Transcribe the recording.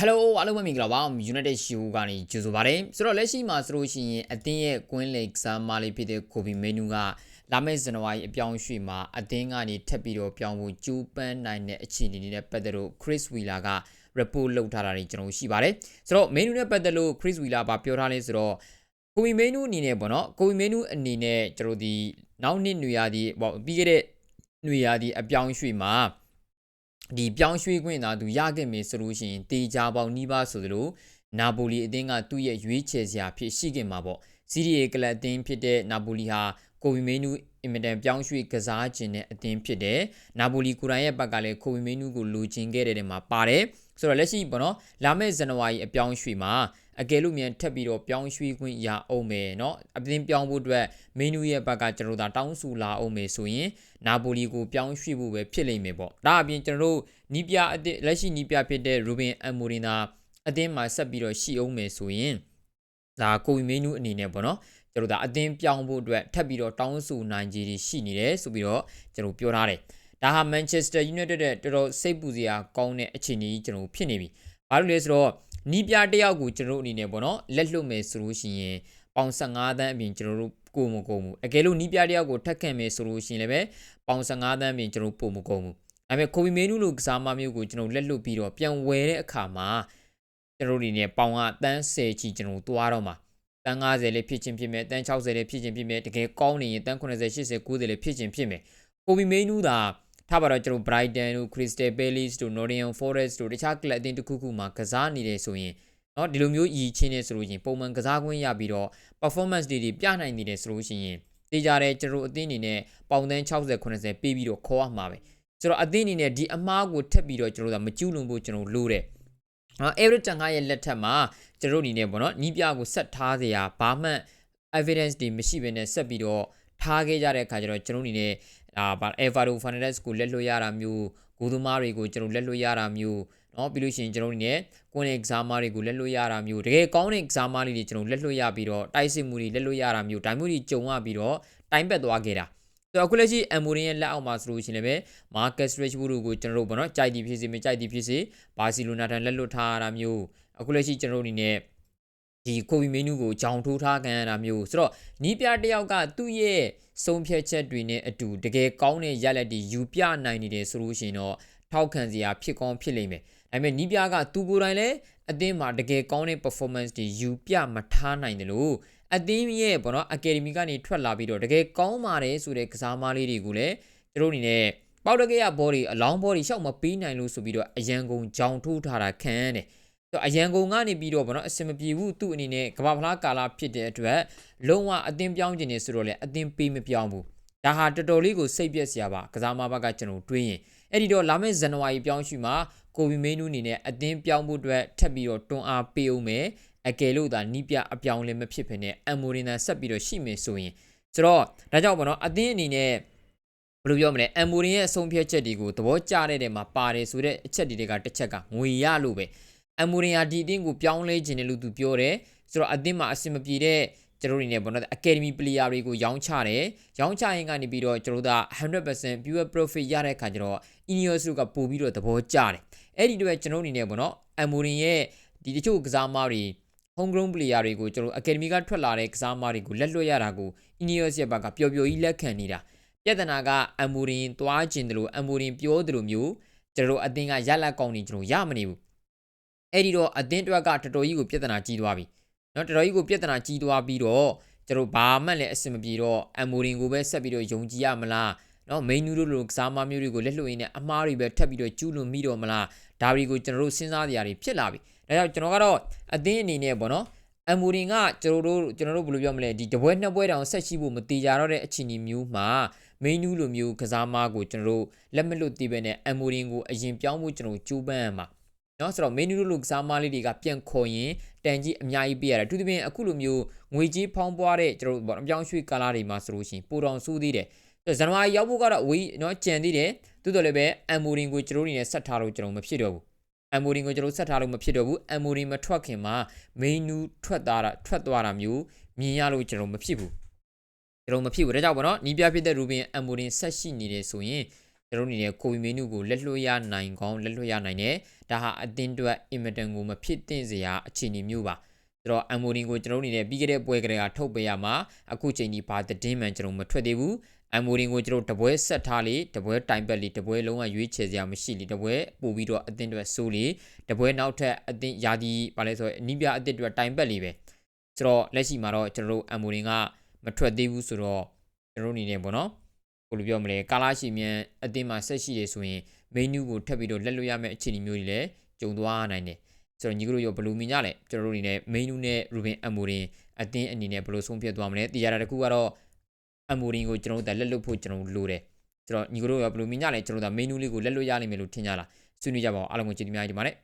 Hello အားလုံးပဲမင်္ဂလာပါ United Show ကနေကြိုဆိုပါရစေဆိုတော့လက်ရှိမှာဆိုလို့ရှိရင်အသင်းရဲ့ကွင်းလေကစားမလေးဖြစ်တဲ့ Kobe Menu ကလာမယ့်ဇန်နဝါရီအပြောင်းရွှေ့မှာအသင်းကနေထပ်ပြီးတော့ပြောင်းဖို့ကြိုးပမ်းနိုင်တဲ့အခြေအနေနဲ့ပတ်သက်လို့ Chris Wheeler က report လုပ်ထားတာတွေကျွန်တော်ရှိပါတယ်ဆိုတော့ Menu နဲ့ပတ်သက်လို့ Chris Wheeler ကပြောထားလဲဆိုတော့ Kobe Menu အနေနဲ့ပေါ့နော် Kobe Menu အနေနဲ့ကျွန်တော်ဒီနောက်နှစ်နွေရာသီပေါ့ပြီးခဲ့တဲ့နွေရာသီအပြောင်းရွှေ့မှာ ဒီပြောင်းရွှေ့ခွင့်သာသူရခဲ့မယ်ဆိုလို့ရှိရင်တေချာပေါင်းနီးပါးဆိုသလိုနာပိုလီအသင်းကသူ့ရဲ့ရွေးချယ်စရာဖြစ်ရှိခဲ့မှာပေါ့စီးရီယေကလပ်အသင်းဖြစ်တဲ့နာပိုလီဟာကိုဗီမေနူ အင်မတန်ပြောင်းရွှေ့ကစားခြင်းတဲ့အသင်းဖြစ်တယ်နာပိုလီကိုရိုင်းရဲ့ဘက်ကလည်းကိုဗီမေနူကိုလိုချင်ခဲ့တဲ့နေမှာပါတယ်ဆိုတော့လက်ရှိပေါ့နော်လာမယ့်ဇန်နဝါရီအပြောင်းရွှေ့မှာအကယ်လို့မြန်ထပ်ပြီးတော့ပြောင်းရွှေ့ခွင့်ရအောင်မယ်เนาะအပြင်ပြောင်းဖို့အတွက်မင်းနူရဲ့ဘက်ကကျွန်တော်တို့တောင်းဆိုလာအောင်မယ်ဆိုရင်နာပိုလီကိုပြောင်းရွှေ့ဖို့ပဲဖြစ်လိမ့်မယ်ပေါ့ဒါအပြင်ကျွန်တော်တို့နီးပြအသစ်လက်ရှိနီးပြဖြစ်တဲ့ရူဘင်အမိုရီနာအသင်းမှာဆက်ပြီးတော့ရှိအောင်မယ်ဆိုရင်ဒါကိုဝီမင်းနူအနေနဲ့ပေါ့နော် ကျွန်တော်တို့ဒါအသင်းပြောင်းဖို့အတွက်ထပ်ပြီးတော့တောင်းဆိုနိုင်ကြီးရှိနေတယ်ဆိုပြီးတော့ကျွန်တော်ပြောထားတယ်ဒါဟာ Manchester United တဲ့တော်တော်စိတ်ပူစရာကောင်းတဲ့အခြေအနေကြီးကျွန်တော်ဖြစ်နေပြီ။ဘာလို့လဲဆိုတော့နီးပြတယောက်ကိုကျွန်တော်အနေနဲ့ပေါ့နော်လက်လွတ်မယ်ဆိုလို့ရှိရင်ပေါင်15သန်းအပြင်ကျွန်တော်တို့ကိုမကုန်ဘူးအကယ်လို့နီးပြတယောက်ကိုထက်ခံမယ်ဆိုလို့ရှိရင်လည်းပဲပေါင်15သန်းအပြင်ကျွန်တော်ပို့မကုန်ဘူးဒါပေမဲ့ကိုဗီမေနူလိုကစားမမျိုးကိုကျွန်တော်လက်လွတ်ပြီးတော့ပြန်ဝယ်တဲ့အခါမှာကျွန်တော်အနေနဲ့ပေါင်ကတန်း10ချီကျွန်တော်သွားတော့မှာ တန်း90လေးဖြစ်ချင်းဖြစ်မယ်တန်း60လေးဖြစ်ချင်းဖြစ်မယ်တကယ်ကောင်းနေရင်တန်း80 80 90လေးဖြစ်ချင်းဖြစ်မယ်ကိုဗီမေနူသာထားပါတော့ကျွန်တော် Brighton တို့ Crystal Palace တို့ Nottingham Forest တို့တခြားကလပ်အသင်းတစ်ခုခုမှာကစားနေတယ်ဆိုရင်เนาะဒီလိုမျိုးအီချင်းနေဆိုလို့ရှိရင်ပုံမှန်ကစားခွင့်ရပြီးတော့ performance တွေတွေပြနိုင်နေတယ်ဆိုလို့ရှိရင်တေးကြတယ်ကျွန်တော်အသင်းအနေနဲ့ပေါင်သန်း60 80ပေးပြီးတော့ခေါ်ရမှာပဲဆိုတော့အသင်းအနေနဲ့ဒီအမားကိုထက်ပြီးတော့ကျွန်တော်တို့ကမကျူးလွန်ဖို့ကျွန်တော်လိုတယ် နော် Eric Chang ရဲ့လက်ထက်မှာကျွန်တော်အနေနဲ့ပေါ့နော်နီးပြကိုဆက်ထားစရာဘာမှ evidence တွေမရှိဘဲနဲ့ဆက်ပြီးတော့ထားခဲ့ကြတဲ့အခါကျတော့ကျွန်တော်အနေနဲ့အာဘာ Evaro Fernandez ကိုလက်လွတ်ရတာမျိုးဂိုးသမားတွေကိုကျွန်တော်လက်လွတ်ရတာမျိုးနော်ပြီးလို့ရှိရင်ကျွန်တော်အနေနဲ့ကိုယ်နဲ့ exam တွေကိုလက်လွတ်ရတာမျိုးတကယ်ကောင်းတဲ့ exam လေးတွေကျွန်တော်လက်လွတ်ရပြီးတော့တိုက်စစ်မှုတွေလက်လွတ်ရတာမျိုးဒါမျိုးတွေကြုံရပြီးတော့တိုင်းပတ်သွားခဲ့တာ ဆိုတော့အခုလက်ရှိအမ်မိုရင်ရဲ့လက်အောက်မှာဆိုလို့ရှိရင်လည်းမာကတ်ရစ်ဘူးတို့ကိုကျွန်တော်တို့ပေါ့နော်ကြိုက်သည်ဖြစ်စေမကြိုက်သည်ဖြစ်စေဘာစီလိုနာထံလက်လွတ်ထားရတာမျိုးအခုလက်ရှိကျွန်တော်တို့အနေနဲ့ဒီကိုဗီမင်းနူးကိုကြောင်ထိုးထားခံရတာမျိုးဆိုတော့နီးပြတယောက်ကသူ့ရဲ့ဆုံးဖြတ်ချက်တွေနဲ့အတူတကယ်ကောင်းတဲ့ရလဒ်တွေယူပြနိုင်နေတယ်ဆိုလို့ရှိရင်တော့ထောက်ခံစရာဖြစ်ကောင်းဖြစ်လိမ့်မယ် ဒါပေမဲ့နီးပြကသူကိုယ်တိုင်လည်းအသင်းမှာတကယ်ကောင်းတဲ့ performance တွေယူပြမထားနိုင်တယ်လို့အသင်းရဲ့ပေါ့နော် academy ကနေထွက်လာပြီးတော့တကယ်ကောင်းပါတယ်ဆိုတဲ့ကစားမလေးတွေကိုလည်းသူတို့အနေနဲ့ပေါက်တကရဘော်ဒီအလောင်းဘော်ဒီရှောက်မပေးနိုင်လို့ဆိုပြီးတော့အရန်ကုန်ကြောင်ထိုးထားတာခံရတယ်တော့အရန်ကုန်ကနေပြီးတော့ဗောနော်အစင်မပြေဘူးသူ့အနေနဲ့ကဘာဖလားကာလာဖြစ်တဲ့အတွက်လုံးဝအသင်းပြောင်းကျင်နေဆိုတော့လေအသင်းပေးမပြောင်းဘူးဒါဟာတော်တော်လေးကိုစိတ်ပြက်စရာပါကစားမဘက်ကကျွန်တော်တွေးရင် အဲ့ဒီတော့လာမယ့်ဇန်နဝါရီပြောင်းရွှေ့မှာကိုဗီမေနူးအနေနဲ့အသင်းပြောင်းဖို့အတွက်ထပ်ပြီးတော့တွန်းအားပေးအောင်မယ်အကယ်လို့သာနီးပြအပြောင်းလဲမဖြစ်ဖ ೇನೆ အမ်မိုရင်သာဆက်ပြီးတော့ရှိမယ်ဆိုရင်ဆိုတော့ဒါကြောင့်ပေါ့နော်အသင်းအနေနဲ့ဘယ်လိုပြောမလဲအမ်မိုရင်ရဲ့အဆုံးဖြတ်ချက်တွေကိုသဘောကျတဲ့နေမှာပါတယ်ဆိုတဲ့အချက်တွေကတစ်ချက်ကငွေရလို့ပဲအမ်မိုရင်ဟာဒီအသင်းကိုပြောင်းလဲခြင်းတယ်လို့သူပြောတယ်ဆိုတော့အသင်းမှာအဆင်မပြေတဲ့ ကျွန်တော်တို့နေပေါ့နော် academy player တွေကိုရောင်းချတယ်ရောင်းချရင်ကနေပြီးတော့ကျွန်တော်တို့က100% pure profit ရတဲ့အခါကျတော့ Ineos တို့ကပို့ပြီးတော့သဘောကျတယ်အဲ့ဒီအတွက်ကျွန်တော်အနေနဲ့ပေါ့နော်အမ်မိုရင်ရဲ့ဒီတချို့ကစားမတွေ homegrown player တွေကိုကျွန်တော် academy ကထွက်လာတဲ့ကစားမတွေကိုလက်လွတ်ရတာကို Ineos ရဲ့ဘက်ကပျော်ပျော်ကြီးလက်ခံနေတာပြဿနာကအမ်မိုရင်သွားကျင်တယ်လို့အမ်မိုရင်ပြောတယ်လို့မျိုးကျွန်တော်အသင်းကရလက်ကောင်းနေကျွန်တော်ရမနေဘူးအဲ့ဒီတော့အသင်းတွက်ကတော်တော်ကြီးကိုပြဿနာကြီးသွားပြီ နော်တော်တော်ကြီးကိုပြဿနာကြီးသွားပြီးတော့ကျွန်တော်ဘာမှလည်းအဆင်မပြေတော့အမ်မိုရင်ကိုပဲဆက်ပြီးတော့ယုံကြည်ရမလားနော်မိန်းနူးတို့လိုကစားမမျိုးတွေကိုလက်လွှတ်ရင်းနဲ့အမားတွေပဲထပ်ပြီးတော့ကျူးလွန်မိတော့မလားဒါတွေကိုကျွန်တော်တို့စဉ်းစားကြရတယ်ဖြစ်လာပြီဒါကြောင့်ကျွန်တော်ကတော့အသင်းအနေနဲ့ပေါ့နော်အမ်မိုရင်ကကျွန်တော်တို့ကျွန်တော်တို့ဘယ်လိုပြောမလဲဒီတပွဲနှစ်ပွဲတောင်ဆက်ရှိဖို့မတေချာတော့တဲ့အခြေအနေမျိုးမှာမိန်းနူးလိုမျိုးကစားမကိုကျွန်တော်တို့လက်မလွတ်သေးပဲနဲ့အမ်မိုရင်ကိုအရင်ပြောင်းဖို့ကျွန်တော်ကြိုးပမ်းရမှာနော်ဆိုတော့ menu လို့ကစားမလေးတွေကပြန်ခေါ်ရင် တန်ကြီးအများကြီးပေးရတယ်။အထူးသဖြင့်အခုလိုမျိုးငွေကြီးဖောင်းပွားတဲ့ကျွန်တော်တို့ပေါ့အပြောင်းရွှေ့ကာလာတွေမှာဆိုလို့ရှိရင်ပိုတော်ဆူးသေးတယ်။ဇန်နဝါရီရောက်ဖို့ကတော့အဝေးနော်ကြံသေးတယ်။သို့တော်လည်းပဲအမ်မိုရင်ကိုကျွန်တော်တို့နေနဲ့ဆက်ထားလို့ကျွန်တော်မဖြစ်တော့ဘူး။အမ်မိုရင်ကိုကျွန်တော်ဆက်ထားလို့မဖြစ်တော့ဘူးအမ်မိုရင်မထွက်ခင်မှာ main nu ထွက်သွားတာထွက်သွားတာမျိုးမြင်ရလို့ကျွန်တော်မဖြစ်ဘူးကျွန်တော်မဖြစ်ဘူးဒါကြောင့်ပေါ့နော်နီးပြဖြစ်တဲ့ Rubin အမ်မိုရင်ဆက်ရှိနေတယ်ဆိုရင် ကျွန်တော်တို့အနေနဲ့ကိုဗီမီနူကိုလက်လွှတ်ရနိုင်ကောင်းလက်လွှတ်ရနိုင်တယ်ဒါဟာအသင်းအတွက်အင်မတန်ကိုမဖြစ်သင့်စရာအခြေအနေမျိုးပါဆိုတော့အမ်မိုရင်ကိုကျွန်တော်တို့အနေနဲ့ပြီးခဲ့တဲ့ပွဲကလေးကထုတ်ပေးရမှာအခုချိန်ဒီဘာသတင်းမှန်ကျွန်တော်မထွက်သေးဘူးအမ်မိုရင်ကိုကျွန်တော်တပွဲဆက်ထားလေတပွဲတိုင်ပတ်လေတပွဲလုံးဝရွေးချယ်စရာမရှိလေတပွဲပို့ပြီးတော့အသင်းအတွက်စိုးလေတပွဲနောက်ထပ်အသင်းယာဒီပါလဲဆိုတော့အနီးပြအသင်းအတွက်တိုင်ပတ်လေပဲဆိုတော့လက်ရှိမှာတော့ကျွန်တော်တို့အမ်မိုရင်ကမထွက်သေးဘူးဆိုတော့ကျွန်တော်တို့အနေနဲ့ပေါ့နော် ဘယ်လိုပြောမလဲကာလာရှိမြန်အသင်းမှာဆက်ရှိရဆိုရင်မင်းနူးကိုထပ်ပြီးတော့လက်လွတ်ရမယ့်အခြေအနေမျိုးတွေလည်းကြုံသွားနိုင်တယ်ဆိုတော့ညီကတို့ရောဘယ်လိုမြင်ကြလဲကျွန်တော်တို့အနေနဲ့မင်းနူးနဲ့ရူဘင်အမိုရင်အသင်းအနေနဲ့ဘယ်လိုဆုံးဖြတ်သွားမလဲတရားတာတစ်ခုကတော့အမိုရင်ကိုကျွန်တော်တို့လက်လွတ်ဖို့ကျွန်တော်တို့လိုတယ်ဆိုတော့ညီကတို့ရောဘယ်လိုမြင်ကြလဲကျွန်တော်တို့မင်းနူးလေးကိုလက်လွတ်ရနိုင်မယ်လို့ထင်ကြလားဆွေးနွေးကြပါအောင်အားလုံးကိုကျေးဇူးများကြီးတင်ပါတယ်